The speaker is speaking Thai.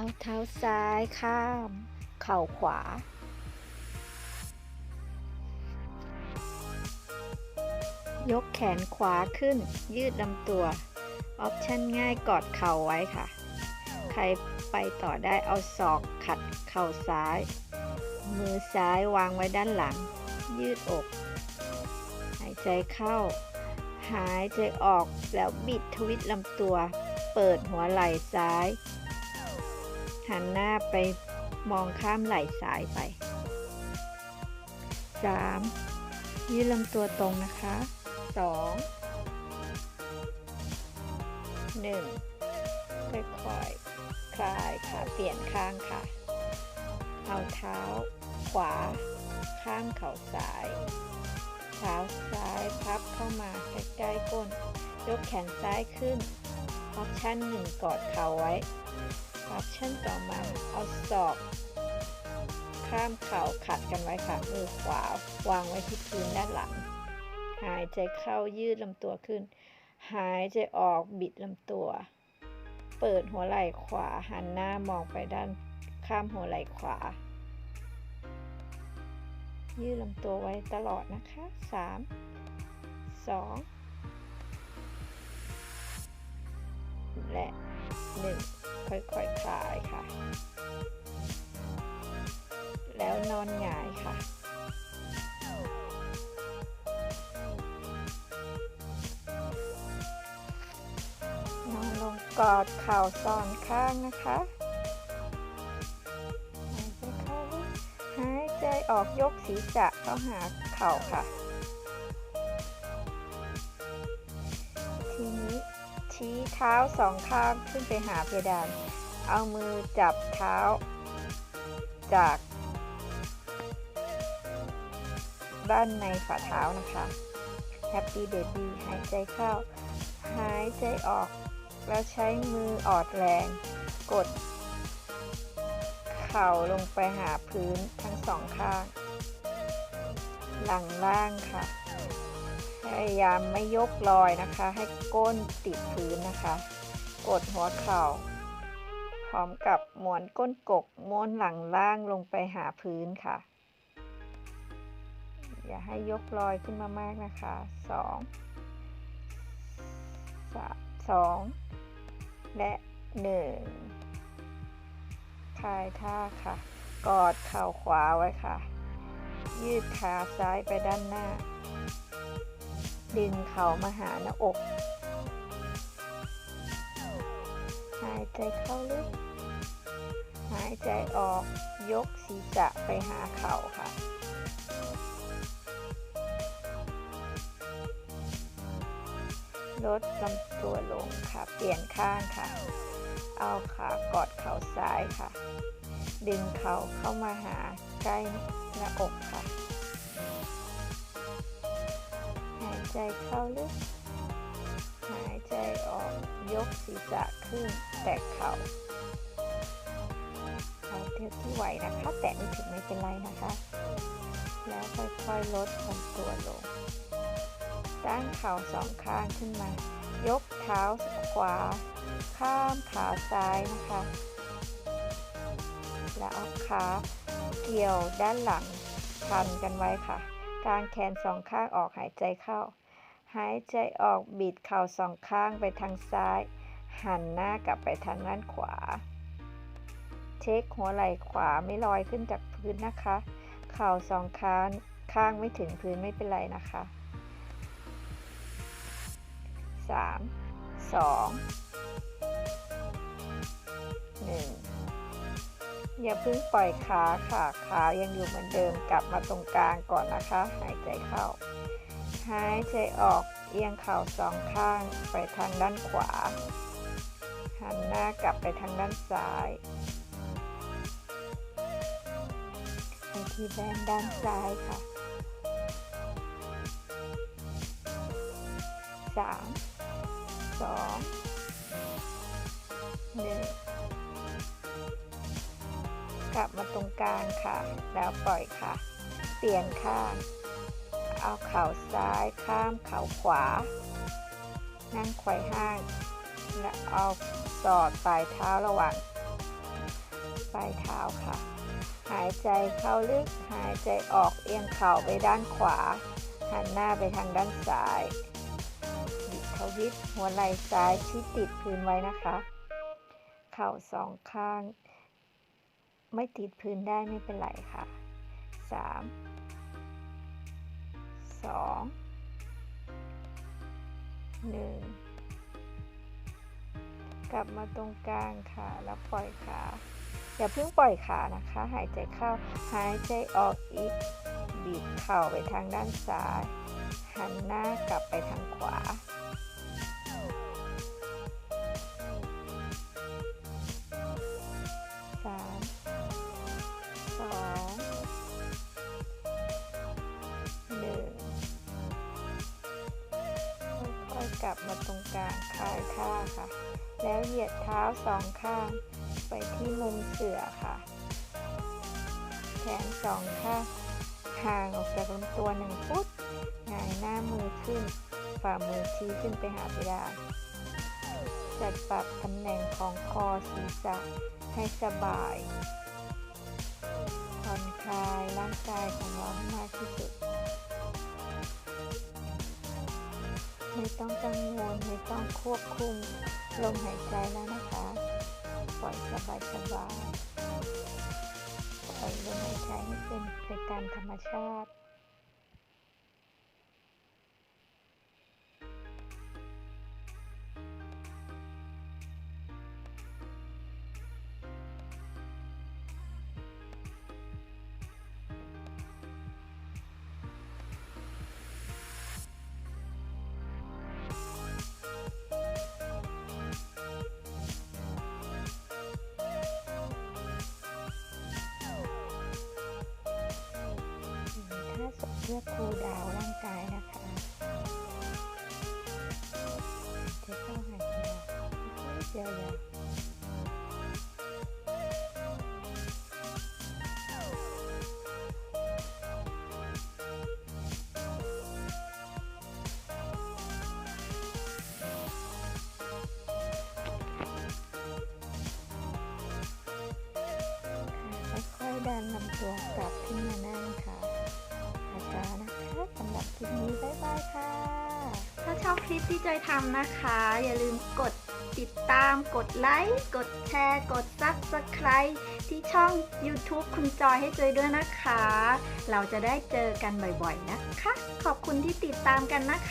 เอาเท้าซ้ายข้าม เข่าขวา ยกแขนขวาขึ้น ยืดลำตัว ออปชั่นง่ายกอดเข่าไว้ค่ะ ใครไปต่อได้เอาศอกขัดเข่าซ้าย มือซ้ายวางไว้ด้านหลัง ยืดอก หายใจเข้า หายใจออกแล้วบิดทวิตลำตัว เปิดหัวไหล่ซ้าย หันหน้าไปมองข้ามไหล่ซ้ายไป 3. ยืดลำตัวตรงนะคะ 2 1 ค่อยๆคลายค่ะเปลี่ยนข้างค่ะ เอาเท้าขวา ข้างเข่าซ้าย เท้าซ้ายพับเข้ามาใกล้ๆก้น ยกแขนซ้ายขึ้น ออปชั่นหนึ่งกอดเข่าไว้ ออปชั่นต่อมาเอาศอก ข้ามเข่าขัดกันไว้ค่ะ มือขวาวางไว้ที่พื้นด้านหลัง หายใจเข้ายืดลำตัวขึ้น หายใจออกบิดลำตัว เปิดหัวไหล่ขวาหันหน้ามองไปด้านข้ามหัวไหล่ขวา ยืดลำตัวไว้ตลอดนะคะ 3 2 และ 1 ค่อยๆคคลายค่ะ แล้วนอนหงายค่ะ นอนลงกอดเข่าสอนข้างนะคะหายใจเข้าหายใจออกยกศีรษะเข้าหาเข่าค่ะ ชี้เท้าสองข้างขึ้นไปหาเพดาน เอามือจับเท้า จาก ด้านในฝ่าเท้านะคะ Happy Baby หายใจเข้า หายใจออก แล้วใช้มือออดแรง กด เข่าลงไปหาพื้นทั้งสองข้าง หลังล่างค่ะ พยายามไม่ยกลอยนะคะ ให้ก้นติดพื้นนะคะ กดหัวเข่า พร้อมกับหมวนก้นกกม้วนหลังล่างลงไปหาพื้นค่ะ อย่าให้ยกลอยขึ้นมามากนะคะสองสามสองและหนึ่งคลายท่าค่ะ กอดเข่าขวาไว้ค่ะ ยืดขาซ้ายไปด้านหน้า ดึงเข่ามาหาหน้าอก หายใจเข้าลึก หายใจออก ยกศีรษะไปหาเข่าค่ะ ลดลำตัวลงค่ะ เปลี่ยนข้างค่ะ เอาขากอดเข่าซ้ายค่ะ ดึงเข่าเข้ามาหาใกล้หน้าอกค่ะ ใจเข้าลึก หายใจออก ยกศีรษะขึ้น แตะเข่าเอาเท่าที่ไหวนะคะ แตะไม่ถึงไม่เป็นไรนะคะ แล้วค่อยๆลดลำตัวลง ตั้งเข่าสองข้างขึ้นมา ยกเท้าขวา ข้ามขาซ้ายนะคะ แล้วเอาขาเกี่ยวด้านหลังพันกันไว้ค่ะ กางแขนสองข้างออกหายใจเข้า หายใจออกบิดเข่าสองข้างไปทางซ้าย หันหน้ากลับไปทางด้านขวา เช็คหัวไหล่ขวาไม่ลอยขึ้นจากพื้นนะคะ เข่าสองข้างข้างไม่ถึงพื้นไม่เป็นไรนะคะสามส อย่าเพิ่งปล่อยขาค่ะ ขายังอยู่เหมือนเดิมกลับมาตรงกลางก่อนนะคะ หายใจเข้า หายใจออกเอียงเข่าสองข้างไปทางด้านขวา หันหน้ากลับไปทางด้านซ้ายไปที่แบนด้านซ้ายค่ะ 3 2 1 ขับมาตรงกลางค่ะ แล้วปล่อยค่ะ เปลี่ยนข้าง เอาเข่าซ้ายข้ามเข่าขวา นั่งไขว่ห้าง และเอาสอดปลายเท้าระหว่างปลายเท้าค่ะ หายใจเข้าลึก หายใจออกเอียงเข่าไปด้านขวา หันหน้าไปทางด้านซ้ายบิดาวิตหัวไหล่ซ้ายที่ติดพื้นไว้นะคะ เข่าสองข้าง ไม่ติดพื้นได้ไม่เป็นไรค่ะสามสองหนึ่งกลับมาตรงกลางค่ะ แล้วปล่อยขา อย่าเพิ่งปล่อยขานะคะ หายใจเข้า หายใจออกอีกบิดเข่าไปทางด้านซ้าย หันหน้ากลับไปทางขวา กลับมาตรงกลางคลายท่าค่ะ แล้วเหยียดเท้าสองข้าง ไปที่มุมเสือค่ะ แขนสองข้างห่างออกจากลำตัวหนึ่งฟุตหงายหน้ามือขึ้น ฝ่ามือชี้ขึ้นไปหาเพดานจัดปรับตำแหน่งของคอศีรษะให้สบายผ่อนคลายร่างกายของเราให้มากที่สุด ไม่ต้องกังวลไม่ต้องควบคุมลมหายใจแล้วนะคะปล่อยสบายสบายปล่อยลมหายใจให้เป็นไปตามธรรมชาติ ถ้าสดเพื่อคูลดาวร่างกายนะคะหายใจเข้าหายใจออกเดียวยว ลิปที่จอยทำนะคะ อย่าลืมกดติดตามกดไลค์ กดแชร์ กด Subscribe ที่ช่อง YouTube คุณจอยให้จอยด้วยนะคะ เราจะได้เจอกันบ่อยๆนะคะ ขอบคุณที่ติดตามกันนะคะ